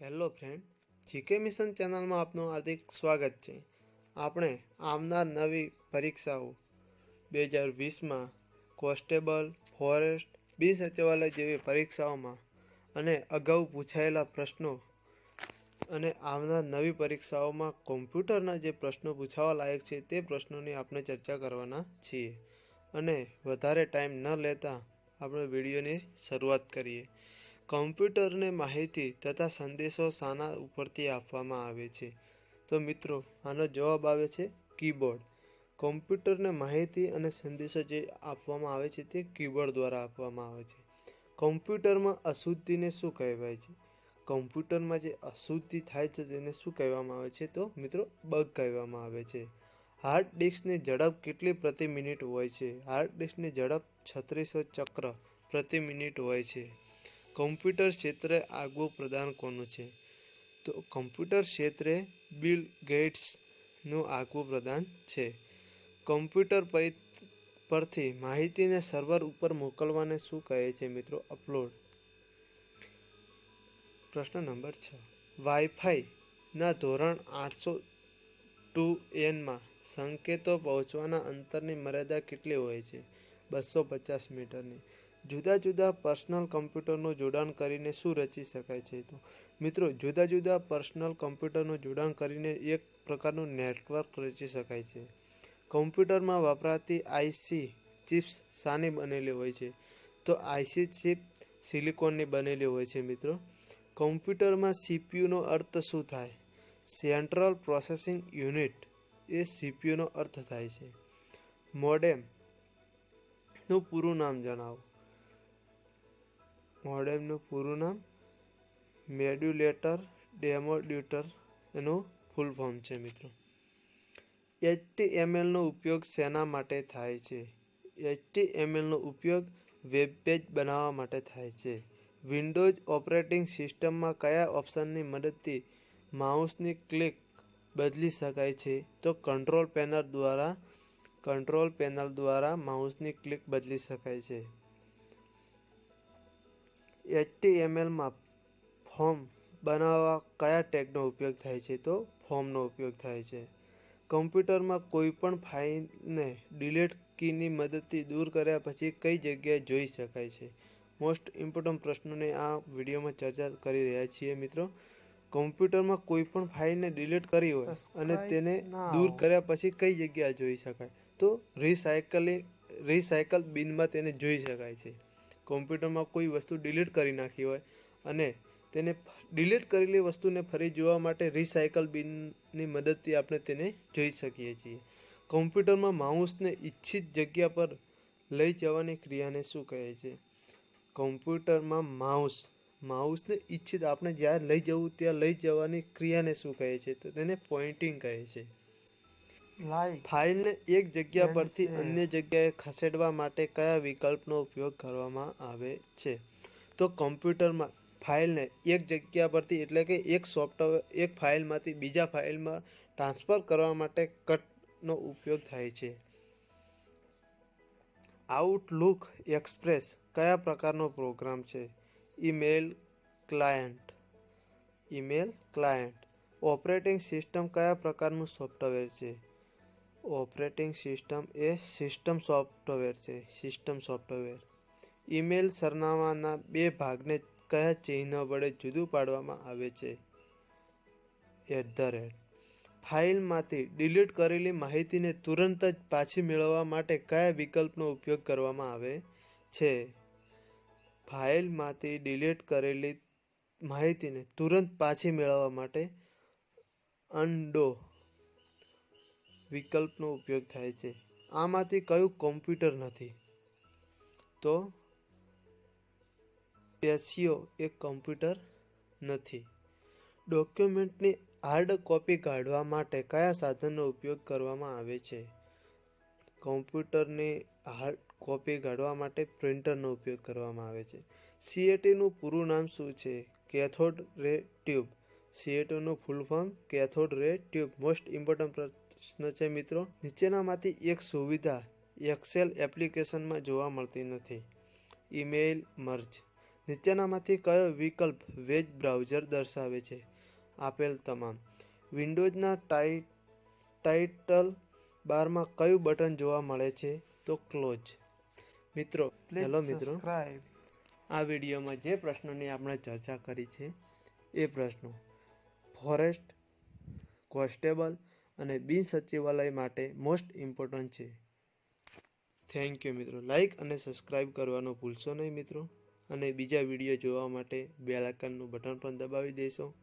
Hello friend, GK mission ચેનલમાં આપનું હાર્દિક સ્વાગત છે. આપણે આવનાર નવી પરીક્ષાઓ બે હજાર વીસમાં કોન્સ્ટેબલ, ફોરેસ્ટ, બિન સચિવાલય જેવી પરીક્ષાઓમાં અને અગાઉ પૂછાયેલા પ્રશ્નો અને આવનાર નવી પરીક્ષાઓમાં કોમ્પ્યુટરના જે પ્રશ્નો પૂછાવા લાયક છે તે પ્રશ્નોની આપણે ચર્ચા કરવાના છીએ. અને વધારે ટાઈમ ન લેતા આપણે વિડીયોની શરૂઆત કરીએ. કમ્પ્યુટરને માહિતી તથા સંદેશો શાના ઉપરથી આપવામાં આવે છે. તો મિત્રો, આનો જવાબ આવે છે કીબોર્ડ. કમ્પ્યુટરને માહિતી અને સંદેશો જે આપવામાં આવે છે તે કીબોર્ડ દ્વારા આપવામાં આવે છે. કમ્પ્યુટરમાં અશુદ્ધિને શું કહેવાય છે? કમ્પ્યુટરમાં જે અશુદ્ધિ થાય છે તેને શું કહેવામાં આવે છે તો મિત્રો, બગ કહેવામાં આવે છે. હાર્ડ ડિસ્કની ઝડપ કેટલી પ્રતિ મિનિટ હોય છે? હાર્ડ ડિસ્કની ઝડપ છત્રીસો ચક્ર પ્રતિ મિનિટ હોય છે. કમ્પ્યુટર ક્ષેત્રે આગવું પ્રદાન કોનું છે? તો કમ્પ્યુટર ક્ષેત્રે બિલ ગેટ્સનું આગવું પ્રદાન છે. કમ્પ્યુટર પરથી માહિતીને સર્વર ઉપર મોકલવાને શું કહે છે મિત્રો? અપલોડ. પ્રશ્ન નંબર છ. વાઈફાઈના ધોરણ આઠસો ટુ એનમાં સંકેતો પહોંચવાના અંતરની મર્યાદા કેટલી હોય છે? બસો પચાસ મીટરની. જુદા જુદા પર્સનલ કમ્પ્યુટરનું જોડાણ કરીને શું રચી શકાય છે તો? મિત્રો, જુદા જુદા પર્સનલ કમ્પ્યુટરનું જોડાણ કરીને એક પ્રકારનું નેટવર્ક રચી શકાય છે. કમ્પ્યુટરમાં વપરાતી આઈસી ચિપ્સ શાની બનેલી હોય છે. તો આઈસી ચિપ સિલિકોનની બનેલી હોય છે, મિત્રો. કમ્પ્યુટરમાં સીપીયુનો અર્થ શું થાય? સેન્ટ્રલ પ્રોસેસિંગ યુનિટ એ સીપીયુનો અર્થ થાય છે. મોડેમનું પૂરું નામ જણાવો. મોડેમનું પૂરું નામ મેડ્યુલેટર ડેમોડ્યુટર એનું ફૂલ ફોર્મ છે મિત્રો. એચટીએમએલનો ઉપયોગ શેના માટે થાય છે? એચટીએમએલનો ઉપયોગ વેબ પેજ બનાવવા માટે થાય છે. વિન્ડોઝ ઓપરેટિંગ સિસ્ટમમાં કયા ઓપ્શનની મદદથી માઉસની ક્લિક બદલી શકાય છે? તો કંટ્રોલ પેનલ દ્વારા, કંટ્રોલ પેનલ દ્વારા માઉસની ક્લિક બદલી શકાય છે. એચટીએમએલમાં ફોર્મ બનાવવા કયા ટેગનો ઉપયોગ થાય છે? તો ફોર્મનો ઉપયોગ થાય છે. કમ્પ્યુટરમાં કોઈપણ ફાઇલને ડિલીટ કીની મદદથી દૂર કર્યા પછી કઈ જગ્યાએ જોઈ શકાય છે? મોસ્ટ ઇમ્પોર્ટન્ટ પ્રશ્નોને આ વિડીયોમાં ચર્ચા કરી રહ્યા છીએ મિત્રો. કમ્પ્યુટરમાં કોઈ પણ ફાઇલને ડિલીટ કરી હોય અને તેને દૂર કર્યા પછી કઈ જગ્યાએ જોઈ શકાય? તો રિસાયકલિંગ રિસાયકલ બિનમાં તેને જોઈ શકાય છે. કમ્પ્યુટરમાં કોઈ વસ્તુ ડિલીટ કરી નાખી હોય અને તેને ડિલીટ કરેલી વસ્તુને ફરી જોવા માટે રિસાયકલ બિનની મદદથી આપણે તેને જોઈ શકીએ છીએ. કોમ્પ્યુટરમાં માઉસને ઈચ્છિત જગ્યા પર લઈ જવાની ક્રિયાને શું કહે છે? કોમ્પ્યુટરમાં માઉસ, માઉસને ઈચ્છિત આપણે જ્યાં લઈ જવું ત્યાં લઈ જવાની ક્રિયાને શું કહે છે? તો તેને પોઇન્ટિંગ કહે છે. ફાઇલને એક જગ્યા પરથી અન્ય જગ્યાએ ખસેડવા માટે કયા વિકલ્પનો ઉપયોગ કરવામાં આવે છે? તો કમ્પ્યુટરમાં ફાઇલને એક જગ્યા પરથી એટલે કે એક સોફ્ટવેર એક ફાઇલમાંથી બીજા ફાઇલમાં ટ્રાન્સફર કરવા માટે કટનો ઉપયોગ થાય છે. આઉટલુક એક્સપ્રેસ કયા પ્રકારનો પ્રોગ્રામ છે? Email client email client operating system કયા પ્રકારનું સોફ્ટવેર છે? ઓપરેટિંગ સિસ્ટમ એ સિસ્ટમ સોફ્ટવેર છે, સિસ્ટમ સોફ્ટવેર. ઈમેલ સરનામાના બે ભાગને કયા ચિહ્ન વડે જુદું પાડવામાં આવે છે? એટ ધ રેટ ફાઇલમાંથી ડિલીટ કરેલી માહિતીને તુરંત જ પાછી મેળવવા માટે કયા વિકલ્પનો ઉપયોગ કરવામાં આવે છે? ફાઇલમાંથી ડિલીટ કરેલી માહિતીને તુરંત પાછી મેળવવા માટે અનડો વિકલ્પનો ઉપયોગ થાય છે. આમાંથી કયું કોમ્પ્યુટર નથી? તો પેશિયો એ કોમ્પ્યુટર નથી. ડોક્યુમેન્ટની હાર્ડ કોપી કાઢવા માટે કયા સાધનનો ઉપયોગ કરવામાં આવે છે? કોમ્પ્યુટરની હાર્ડ કોપી કાઢવા માટે પ્રિન્ટરનો ઉપયોગ કરવામાં આવે છે. સીએટીનું પૂરું નામ શું છે? Cathode ray tube. સીએટીનું full form cathode ray tube. Most important પ્રશ્ન છે મિત્રો. નીચેનામાંથી એક સુવિધા એક્સેલ એપ્લિકેશનમાં જોવા મળતી નથી. Email merge. નીચેનામાંથી કયો વિકલ્પ વેબ બ્રાઉઝર દર્શાવે છે? આપેલ તમામ. વિન્ડોઝના ટાઈ ટાઇટલ બારમાં કયું બટન જોવા મળે છે? તો ક્લોઝ. મિત્રો હેલો મિત્રો. આ વિડીયોમાં જે પ્રશ્નોની આપણે ચર્ચા કરી છે એ પ્રશ્નો. ફોરેસ્ટ કોન્સ્ટેબલ અને બિન સચિવાલય માટે મોસ્ટ ઇમ્પોર્ટન્ટ છે. થેન્ક યુ મિત્રો. લાઇક અને સબસ્ક્રાઈબ કરવાનું ભૂલશો નહીં મિત્રો. અને બીજા વીડિયો જોવા માટે બેલ આઇકનનું બટન પણ દબાવી દેશો.